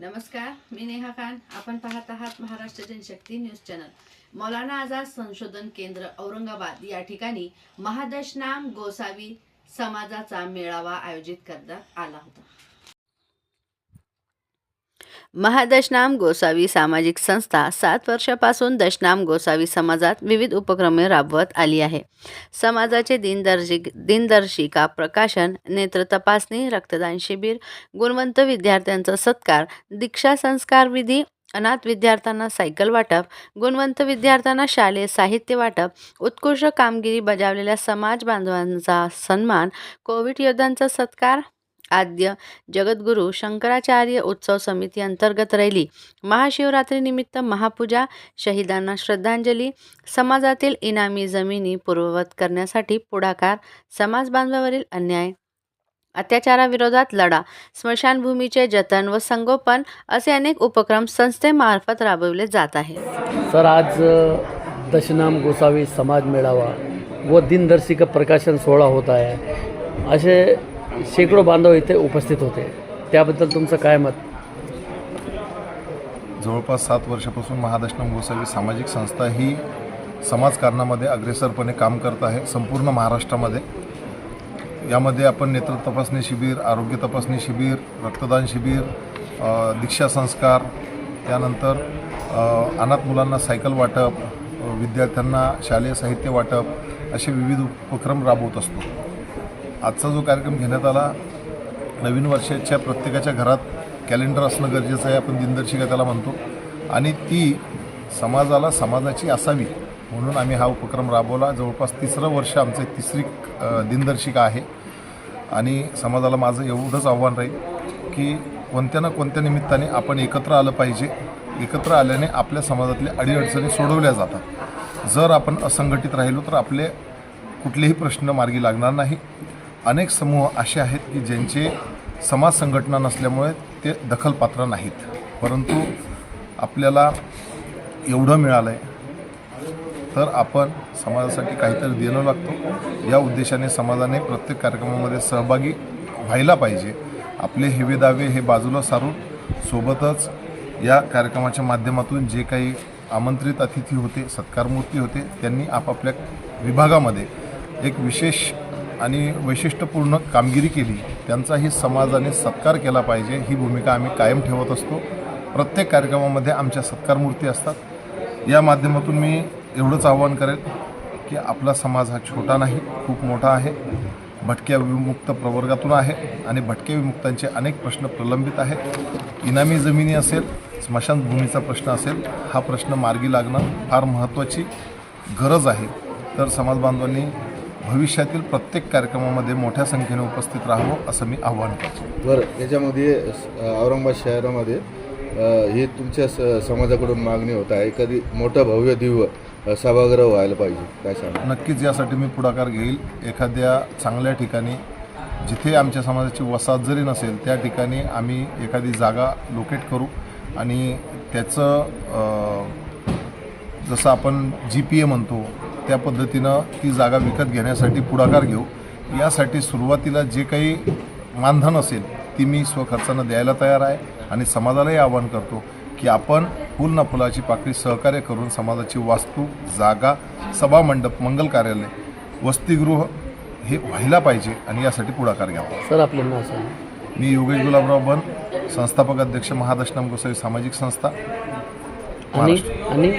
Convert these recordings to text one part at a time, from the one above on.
नमस्कार मी नेहा खान. आपण पाहत आहात महाराष्ट्र जनशक्ती न्यूज चॅनल. मौलाना आझाद संशोधन केंद्र औरंगाबाद या ठिकाणी महादशनाम गोसावी समाजाचा मेळावा आयोजित करण्यात आला होता. महादशनाम गोसावी सामाजिक संस्था सात वर्षापासून दशनाम गोसावी समाजात विविध उपक्रमे राबवत आली आहे. समाजाचे दिनदर्शी दिनदर्शिका प्रकाशन नेत्र तपासणी रक्तदान शिबिर गुणवंत विद्यार्थ्यांचा सत्कार दीक्षा संस्कार विधी अनाथ विद्यार्थ्यांना सायकल वाटप गुणवंत विद्यार्थ्यांना शालेय साहित्य वाटप उत्कृष्ट कामगिरी बजावलेल्या समाज बांधवांचा सन्मान कोविड योद्धांचा सत्कार आद्य जगद्गुरू शंकराचार्य उत्सव समिती अंतर्गत रैली महाशिवरात्रीनिमित्त महापूजा शहीदांना श्रद्धांजली समाजातील इनामी जमिनी पूर्ववत करण्यासाठी पुढाकार समाज बांधवावरील अन्याय अत्याचाराविरोधात लढा स्मशानभूमीचे जतन व संगोपन असे अनेक उपक्रम संस्थेमार्फत राबवले जात आहे सर आज दशनाम गोसावी समाज मेळावा व दिनदर्शिका प्रकाशन सोहळा होत आहे. असे शेकडो बांधव इथे उपस्थित होते. त्याबद्दल तुमचं काय मत? जवळपास सात वर्षापासून महादशनम गोसावी सामाजिक संस्था ही समाजकारणामध्ये अग्रेसरपणे काम करत आहे संपूर्ण महाराष्ट्रामध्ये. यामध्ये आपण नेत्र तपासणी शिबिर आरोग्य तपासणी शिबिर रक्तदान शिबिर दीक्षा संस्कार त्यानंतर अनाथ मुलांना सायकल वाटप विद्यार्थ्यांना शालेय साहित्य वाटप असे विविध उपक्रम राबवत असतो. आजचा जो कार्यक्रम घेण्यात आला नवीन वर्षाच्या प्रत्येकाच्या घरात कॅलेंडर असणं गरजेचं आहे आपण दिनदर्शिका त्याला म्हणतो. आणि ती समाजाला समाजाची असावी म्हणून आम्ही हा उपक्रम राबवला. जवळपास तिसरं वर्ष आमचं तिसरी दिनदर्शिका आहे. आणि समाजाला माझं एवढंच आव्हान राहील की कोणत्या ना कोणत्या निमित्ताने आपण एकत्र आलं पाहिजे. एकत्र आल्याने आपल्या समाजातल्या अडीअडचणी सोडवल्या जातात. जर आपण असंघटित राहिलो तर आपले कुठलेही प्रश्न मार्गी लागणार नाही. अनेक समूह असे आहेत की ज्यांचे समाज संघटना नसल्यामुळे ते दखलपात्र नाहीत. परंतु आपल्याला एवढं मिळालं आहे तर आपण समाजासाठी काहीतरी देणं लागतो. या उद्देशाने समाजाने प्रत्येक कार्यक्रमामध्ये सहभागी व्हायला पाहिजे. आपले हेवे दावे हे बाजूला सारून सोबतच या कार्यक्रमाच्या माध्यमातून जे काही आमंत्रित अतिथी होते सत्कारमूर्ती होते त्यांनी आपापल्या विभागामध्ये एक विशेष आणि वैशिष्ट्यपूर्ण कामगिरी केली त्यांचाही समाजाने सत्कार केला पाहिजे ही भूमिका आम्ही कायम ठेवत असतो. प्रत्येक कार्यक्रमामध्ये आमच्या सत्कारमूर्ती असतात. या माध्यमातून मी एवढंच आवाहन करेल की आपला समाज हा छोटा नाही खूप मोठा आहे. भटक्या विमुक्त प्रवर्गातून आहे आणि भटक्या विमुक्तांचे अनेक प्रश्न प्रलंबित आहेत. इनामी जमिनी असेल स्मशानभूमीचा प्रश्न असेल हा प्रश्न मार्गी लागणं फार महत्त्वाची गरज आहे. तर समाज बांधवांनी भविष्यातील प्रत्येक कार्यक्रमामध्ये मोठ्या संख्येने उपस्थित राहावं असं मी आवाहन करतो. बरं याच्यामध्ये औरंगाबाद शहरामध्ये ही तुमच्या स समाजाकडून मागणी होत आहे. एखादी मोठं भव्य दिव्य सभागृह व्हायला पाहिजे काय सांगा नक्कीच यासाठी मी पुढाकार घेईल. एखाद्या चांगल्या ठिकाणी जिथे आमच्या समाजाची वसाहत जरी नसेल त्या ठिकाणी आम्ही एखादी जागा लोकेट करू आणि त्याचं जसं आपण जी पी ए म्हणतो त्या पद्धतीनं ती जागा विकत घेण्यासाठी पुढाकार घेऊ. यासाठी सुरुवातीला जे काही मानधन असेल ती मी स्वखर्चानं द्यायला तयार आहे आणि समाजालाही आवाहन करतो की आपण फुल ना फुलाची पाकळी सहकार्य करून समाजाची वास्तू जागा सभामंडप मंगल कार्यालय वसतिगृह हे व्हायला पाहिजे आणि यासाठी पुढाकार घ्यावा. सर आपलं नाव सांगा. मी योगेश गुलाबराव बन संस्थापक अध्यक्ष महादशनाम गोसावी सामाजिक संस्था आणि आणि?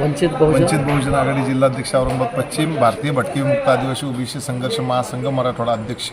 वंचित बहुजन. वंचित बहुजन आघाडी जिल्हाध्यक्ष औरंगाबाद पश्चिम भारतीय भटके विमुक्त आदिवासी ओबीसी संघर्ष महासंघ मराठवाडा अध्यक्ष.